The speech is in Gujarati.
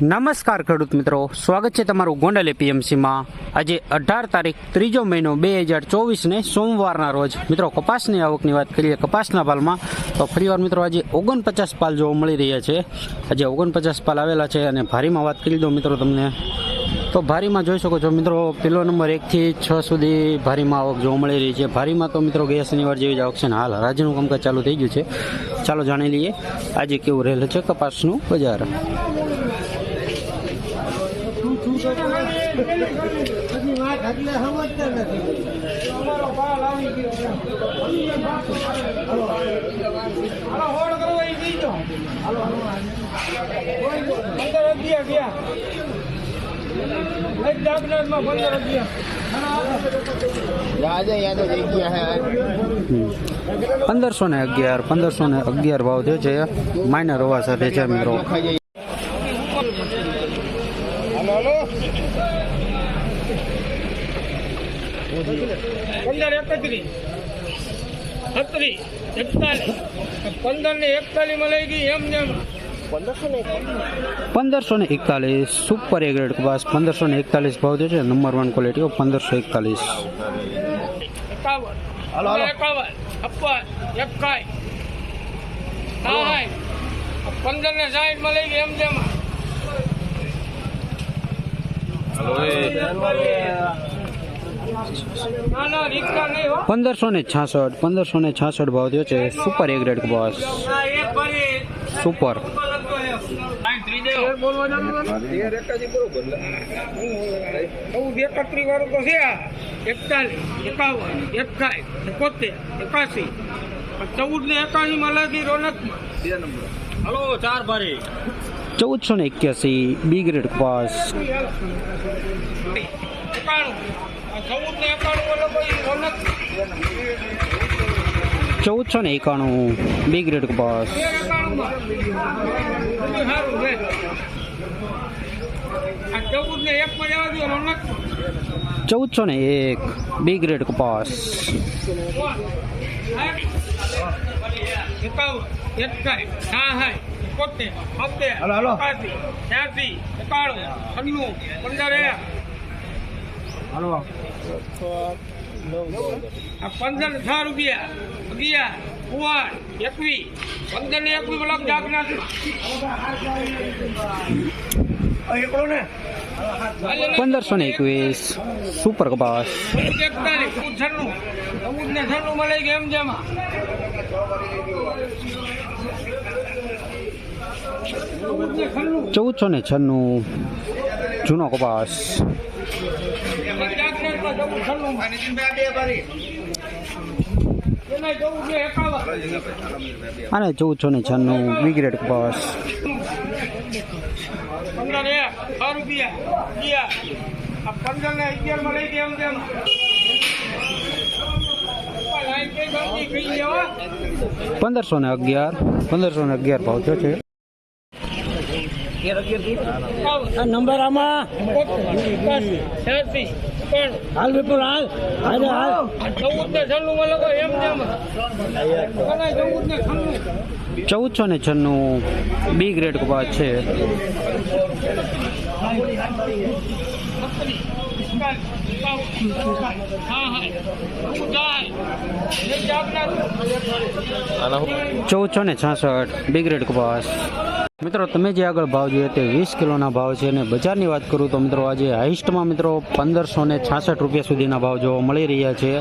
નમસ્કાર ખેડૂત મિત્રો. સ્વાગત છે તમારું ગોંડલ એપીએમસીમાં. આજે અઢાર તારીખ, ત્રીજો મહિનો બે હજાર ચોવીસને સોમવારના રોજ. મિત્રો, કપાસની આવકની વાત કરીએ, કપાસના પાલમાં તો ફરીવાર મિત્રો આજે ઓગણપચાસ પાલ જોવા મળી રહ્યા છે. આજે ઓગણપચાસ પાલ આવેલા છે અને ભારીમાં વાત કરી દો મિત્રો તમને. તો ભારીમાં જોઈ શકો છો મિત્રો, પેલો નંબર એકથી છ સુધી ભારીમાં આવક જોવા મળી રહી છે. ભારીમાં તો મિત્રો ગયા શનિવાર જેવી જ આવક છે ને હાલ હરાજીનું કામકાજ ચાલુ થઈ ગયું છે. ચાલો જાણી લઈએ, આજે કેવું રહેલું છે કપાસનું બજાર. શું શું એટલે સમજતા નથી. પંદરસો ને અગિયાર પંદરસો ને અગિયાર ભાવ થયો છે. માઇનર હોવા સાથે છે મેરો મિત્રો પંદર એકત્રીસ. છત્રીસ એકતાલીસ. પંદર ને એકતાલીસમાં લઈ ગઈ એમ જેમ પંદરસો ને એકતાલીસ સુપર એ ગ્રેડ કપાસ પંદરસો ને એકતાલીસ ભાવ થયો છે નંબર વન ક્વોલિટી પંદરસો એકતાલીસ. પંદર ને સાઠમાં લઈ ગઈ એમ જેમ ના ના રિક્ષા નહીં હો પંદરસો ને છાસઠ પંદરસો ને છાસઠ ભાવ થયો છે. સુપર એગ્રેડ ગ્રેડ કપાસ આ સુપર વાળું તો છે. એકતાલીસ એકાવન એકાઈ એકોતેર એકાસી ચૌદ ને એકાસી માં લાગી રોનક હલો ચાર ભરી. ચૌદસો ને એક્યાસી બી ગ્રેડ કપાસ ચૌદસો ને એકાણું બી ગ્રેડ કપાસ ચૌદસો ને એક બી ગ્રેડ કપાસ એકાવન એકાઈ સાઠ એકોતેર બોતેર એકાસી ત્યાસી એકાણું છન્નું પંદર એક આ પંદર ને છ રૂપિયા અગિયાર કુંવર એકવીસ પંદર ને એકવી બ્લોક જાગ નાખી પંદરસો ને એકવીસ. સુપર કપાસ. છન્નું. ને છન્નું મળી ગયા એમ જેમાં. ચૌદસો ને છન્નું જૂનો કપાસ. અને ચૌદસો ને છન્નું બી કપાસ. પંદરસો ને અગિયાર. પંદરસો ને અગિયાર ભાવ થયો છે. નંબર હાલ વિપુલ, હાલ. હાલ હાલ. ચૌદ ને છન્નું લોકો એમ ચૌદ ચૌદસો ને છન્નું બી ગ્રેડ કપા છે. ચૌદસો ને છાસઠ બી ગ્રેડ કપાસ મિત્રો, તમે જે આગળ ભાવ જોઈએ તે વીસ કિલોના ભાવ છે અને બજારની વાત કરું તો મિત્રો, આજે હાઈસ્ટમાં મિત્રો પંદરસો ને છાસઠ રૂપિયા સુધીના ભાવ જોવા મળી રહ્યા છે.